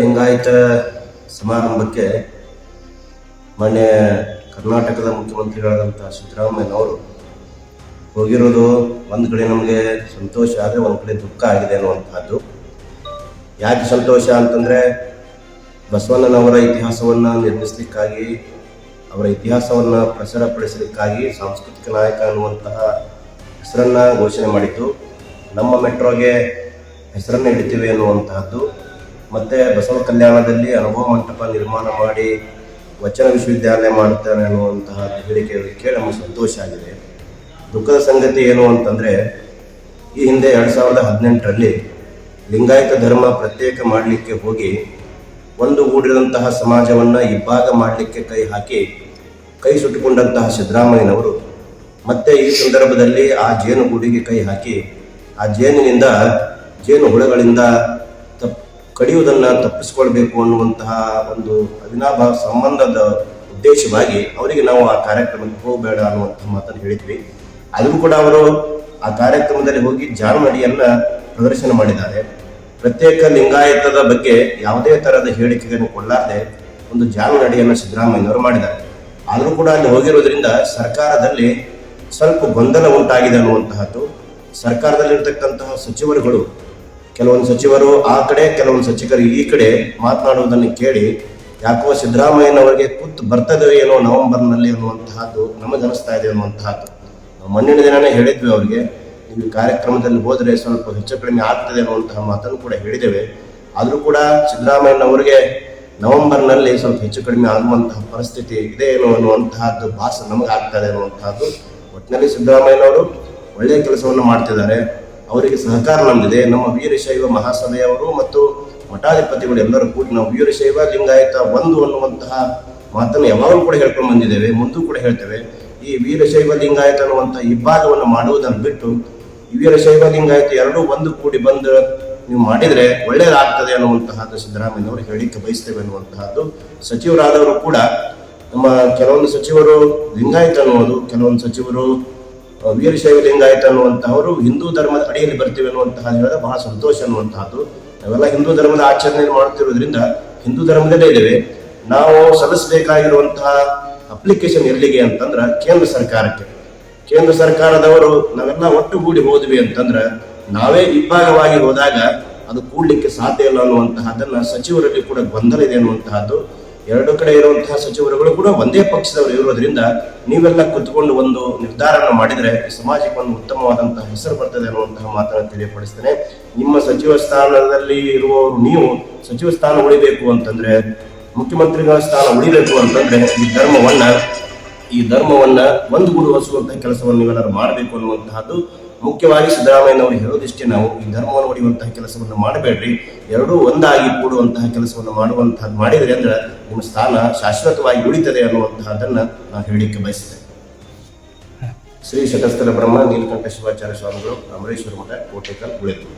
ಲಿಂಗಾಯತ ಸಮಾರಂಭಕ್ಕೆ ಮೊನ್ನೆ ಕರ್ನಾಟಕದ ಮುಖ್ಯಮಂತ್ರಿಗಳಾದಂಥ ಸಿದ್ದರಾಮಯ್ಯನವರು ಹೋಗಿರೋದು ಒಂದು ಕಡೆ ನಮಗೆ ಸಂತೋಷ, ಆದರೆ ಒಂದು ಕಡೆ ದುಃಖ ಆಗಿದೆ ಅನ್ನುವಂಥದ್ದು. ಯಾಕೆ ಸಂತೋಷ ಅಂತಂದರೆ ಬಸವಣ್ಣನವರ ಇತಿಹಾಸವನ್ನು ನಿರ್ಮಿಸಲಿಕ್ಕಾಗಿ, ಅವರ ಇತಿಹಾಸವನ್ನು ಪ್ರಸಾರಪಡಿಸಲಿಕ್ಕಾಗಿ ಸಾಂಸ್ಕೃತಿಕ ನಾಯಕ ಅನ್ನುವಂತಹ ಹೆಸರನ್ನು ಘೋಷಣೆ ಮಾಡಿತ್ತು ನಮ್ಮ ಮೆಟ್ರೋಗೆ ಹೆಸರನ್ನು ಇಡ್ತೀವಿ ಅನ್ನುವಂತಹದ್ದು. ಮತ್ತು ಬಸವ ಕಲ್ಯಾಣದಲ್ಲಿ ಅನುಭವ ಮಂಟಪ ನಿರ್ಮಾಣ ಮಾಡಿ ವಚನ ವಿಶ್ವವಿದ್ಯಾಲಯ ಮಾಡುತ್ತಾರೆ ಅನ್ನುವಂತಹ ಹೇಳಿಕೆ ಕೇಳಿ ನಮಗೆ ಸಂತೋಷ ಆಗಿದೆ. ದುಃಖದ ಸಂಗತಿ ಏನು ಅಂತಂದರೆ, ಈ ಹಿಂದೆ ಎರಡು ಸಾವಿರದ ಹದಿನೆಂಟರಲ್ಲಿ ಲಿಂಗಾಯತ ಧರ್ಮ ಪ್ರತ್ಯೇಕ ಮಾಡಲಿಕ್ಕೆ ಹೋಗಿ ಒಂದು ಗೂಡಿದಂತಹ ಸಮಾಜವನ್ನು ಇಬ್ಬಾಗ ಮಾಡಲಿಕ್ಕೆ ಕೈ ಹಾಕಿ ಕೈ ಸುಟ್ಟುಕೊಂಡಂತಹ ಸಿದ್ದರಾಮಯ್ಯನವರು ಮತ್ತೆ ಈ ಸಂದರ್ಭದಲ್ಲಿ ಆ ಜೇನುಗೂಡಿಗೆ ಕೈ ಹಾಕಿ ಆ ಜೇನಿನಿಂದ ಜೇನು ಹುಳಗಳಿಂದ ಕಡಿಯುವುದನ್ನು ತಪ್ಪಿಸಿಕೊಳ್ಬೇಕು ಅನ್ನುವಂತಹ ಒಂದು ಅವಿನಾಭಾವ ಸಂಬಂಧದ ಉದ್ದೇಶವಾಗಿ ಅವರಿಗೆ ನಾವು ಆ ಕಾರ್ಯಕ್ರಮಕ್ಕೆ ಹೋಗಬೇಡ ಅನ್ನುವಂತಹ ಮಾತನ್ನು ಹೇಳಿದ್ವಿ. ಆದರೂ ಕೂಡ ಅವರು ಆ ಕಾರ್ಯಕ್ರಮದಲ್ಲಿ ಹೋಗಿ ಜಾನುನಡಿಯನ್ನ ಪ್ರದರ್ಶನ ಮಾಡಿದ್ದಾರೆ. ಪ್ರತ್ಯೇಕ ಲಿಂಗಾಯತದ ಬಗ್ಗೆ ಯಾವುದೇ ತರಹದ ಹೇಳಿಕೆಗಳನ್ನು ಕೊಡಲಾರದೆ ಒಂದು ಜಾನುನಡಿಯನ್ನು ಸಿದ್ದರಾಮಯ್ಯನವರು ಮಾಡಿದ್ದಾರೆ. ಆದರೂ ಕೂಡ ಅಲ್ಲಿ ಹೋಗಿರೋದ್ರಿಂದ ಸರ್ಕಾರದಲ್ಲಿ ಸ್ವಲ್ಪ ಗೊಂದಲ ಉಂಟಾಗಿದೆ ಅನ್ನುವಂತಹದ್ದು. ಸರ್ಕಾರದಲ್ಲಿರ್ತಕ್ಕಂತಹ ಸಚಿವರುಗಳು ಕೆಲವೊಂದು ಸಚಿವರು ಆ ಕಡೆ, ಕೆಲವೊಂದು ಸಚಿವರು ಈ ಕಡೆ ಮಾತನಾಡುವುದನ್ನು ಕೇಳಿ, ಯಾಕೋ ಸಿದ್ದರಾಮಯ್ಯನವರಿಗೆ ಕುತ್ತು ಬರ್ತದೆ ಏನೋ ನವೆಂಬರ್ನಲ್ಲಿ ಅನ್ನುವಂತಹದ್ದು ನಮಗೆ ಅನಿಸ್ತಾ ಇದೆ ಅನ್ನುವಂತಹದ್ದು. ನಾವು ಮೊನ್ನಿನ ದಿನನೇ ಹೇಳಿದ್ವಿ ಅವರಿಗೆ, ನೀವು ಕಾರ್ಯಕ್ರಮದಲ್ಲಿ ಹೋದರೆ ಸ್ವಲ್ಪ ಹೆಚ್ಚು ಕಡಿಮೆ ಆಗ್ತದೆ ಅನ್ನುವಂತಹ ಮಾತನ್ನು ಕೂಡ ಹೇಳಿದ್ದೇವೆ. ಆದರೂ ಕೂಡ ಸಿದ್ದರಾಮಯ್ಯನವರಿಗೆ ನವೆಂಬರ್ನಲ್ಲಿ ಸ್ವಲ್ಪ ಹೆಚ್ಚು ಕಡಿಮೆ ಆಗುವಂತಹ ಪರಿಸ್ಥಿತಿ ಇದೆ ಏನೋ ಅನ್ನುವಂತಹದ್ದು ಭಾಷೆ ನಮಗೆ ಆಗ್ತದೆ ಅನ್ನುವಂತಹದ್ದು. ಒಟ್ಟಿನಲ್ಲಿ ಸಿದ್ದರಾಮಯ್ಯನವರು ಒಳ್ಳೆಯ ಕೆಲಸವನ್ನು ಮಾಡ್ತಿದ್ದಾರೆ. ಅವರಿಗೆ ಸಹಕಾರ ನಮ್ದಿದೆ ನಮ್ಮ ವೀರಶೈವ ಮಹಾಸಭೆಯವರು ಮತ್ತು ಮಠಾಧಿಪತಿಗಳು ಎಲ್ಲರೂ ಕೂಡಿ ನಾವು ವೀರಶೈವ ಲಿಂಗಾಯತ ಒಂದು ಅನ್ನುವಂತಹ ಮಾತನ್ನು ಯಾವಾಗಲೂ ಕೂಡ ಹೇಳ್ಕೊಂಡು ಬಂದಿದ್ದೇವೆ, ಮುಂದೂ ಕೂಡ ಹೇಳ್ತೇವೆ. ಈ ವೀರಶೈವ ಲಿಂಗಾಯತ ಅನ್ನುವಂತಹ ಇಬ್ಬಾಗವನ್ನು ಮಾಡುವುದನ್ನು ಬಿಟ್ಟು ವೀರಶೈವ ಲಿಂಗಾಯತ ಎರಡೂ ಒಂದು ಕೂಡಿ ಬಂದು ನೀವು ಮಾಡಿದರೆ ಒಳ್ಳೆಯದಾಗ್ತದೆ ಅನ್ನುವಂತಹದ್ದು ಸಿದ್ದರಾಮಯ್ಯನವರು ಹೇಳಿಕೆ ಬಯಸ್ತೇವೆ ಅನ್ನುವಂತಹದ್ದು. ಸಚಿವರಾದವರು ಕೂಡ ನಮ್ಮ ಕೆಲವೊಂದು ಸಚಿವರು ಲಿಂಗಾಯತ ಅನ್ನುವುದು ಕೆಲವೊಂದು ಸಚಿವರು ವೀರಶೈವ ಲಿಂಗಾಯತ ಅನ್ನುವಂತಹವರು ಹಿಂದೂ ಧರ್ಮದ ಅಡಿಯಲ್ಲಿ ಬರ್ತೀವಿ ಅನ್ನುವಂತಹ ಹೇಳಿದ್ರೆ ಬಹಳ ಸಂತೋಷ ಅನ್ನುವಂತಹದ್ದು. ನಾವೆಲ್ಲ ಹಿಂದೂ ಧರ್ಮದ ಆಚರಣೆ ಮಾಡುತ್ತಿರುವುದರಿಂದ ಹಿಂದೂ ಧರ್ಮದಲ್ಲೇ ಇದ್ದೇವೆ. ನಾವು ಸಲ್ಲಿಸಬೇಕಾಗಿರುವಂತಹ ಅಪ್ಲಿಕೇಶನ್ ಎಲ್ಲಿಗೆ ಅಂತಂದ್ರೆ ಕೇಂದ್ರ ಸರ್ಕಾರಕ್ಕೆ. ಕೇಂದ್ರ ಸರ್ಕಾರದವರು ನಾವೆಲ್ಲ ಒಟ್ಟುಗೂಡಿ ಹೋದ್ವಿ ಅಂತಂದ್ರೆ ನಾವೇ ವಿಭಾಗವಾಗಿ ಹೋದಾಗ ಅದು ಕೂಡ್ಲಿಕ್ಕೆ ಸಾಧ್ಯ ಇಲ್ಲ ಅನ್ನುವಂತಹದ್ದನ್ನ ಸಚಿವರಲ್ಲಿ ಕೂಡ ಗೊಂದಲ ಇದೆ ಅನ್ನುವಂತಹದ್ದು. ಎರಡು ಕಡೆ ಇರುವಂತಹ ಸಚಿವರುಗಳು ಕೂಡ ಒಂದೇ ಪಕ್ಷದವರು ಇರೋದ್ರಿಂದ ನೀವೆಲ್ಲ ಕುತ್ಕೊಂಡು ಒಂದು ನಿರ್ಧಾರವನ್ನು ಮಾಡಿದರೆ ಸಮಾಜಕ್ಕೆ ಒಂದು ಉತ್ತಮವಾದಂತಹ ಹೆಸರು ಬರ್ತದೆ ಅನ್ನುವಂತಹ ಮಾತನ್ನು ತಿಳಿಯಪಡಿಸ್ತೇನೆ. ನಿಮ್ಮ ಸಚಿವ ಸ್ಥಾನದಲ್ಲಿ ಇರುವವರು ನೀವು ಸಚಿವ ಸ್ಥಾನ ಉಳಿಬೇಕು ಅಂತಂದ್ರೆ, ಮುಖ್ಯಮಂತ್ರಿಗಳ ಸ್ಥಾನ ಉಳಿಬೇಕು ಅಂತಂದ್ರೆ ಈ ಧರ್ಮವನ್ನ ಈ ಧರ್ಮವನ್ನ ಒಂದುಗೂಡಿಸುವಂತಹ ಕೆಲಸವನ್ನು ನೀವೆಲ್ಲರೂ ಮಾಡಬೇಕು ಅನ್ನುವಂತಹದ್ದು ಮುಖ್ಯವಾಗಿ ಸಿದ್ದರಾಮಯ್ಯನವರು ಹೇಳೋದಿಷ್ಟೇ ನಾವು ಈ ಧರ್ಮವನ್ನು ಹೊಡೆಯುವಂತಹ ಕೆಲಸವನ್ನು ಮಾಡಬೇಡ್ರಿ. ಎರಡೂ ಒಂದಾಗಿ ಕೂಡುವಂತಹ ಕೆಲಸವನ್ನು ಮಾಡುವಂತಹ ಮಾಡಿದರೆ ಅಂದ್ರೆ ನಿಮ್ಮ ಸ್ಥಾನ ಶಾಶ್ವತವಾಗಿ ಉಳಿತದೆ ಅನ್ನುವಂತಹದನ್ನ ನಾನು ಹೇಳಲಿಕ್ಕೆ ಬಯಸ್ತೇನೆ. ಶ್ರೀ ಶತಸ್ಥಲ ಬ್ರಹ್ಮ, ನೀಲಕಂಠ ಶಿವಾಚಾರ್ಯ ಸ್ವಾಮಿಗಳು ಅಮರೇಶ್ವರ ಮಠ, ಕೋಟೆಕಲ್ ಉಳಿತು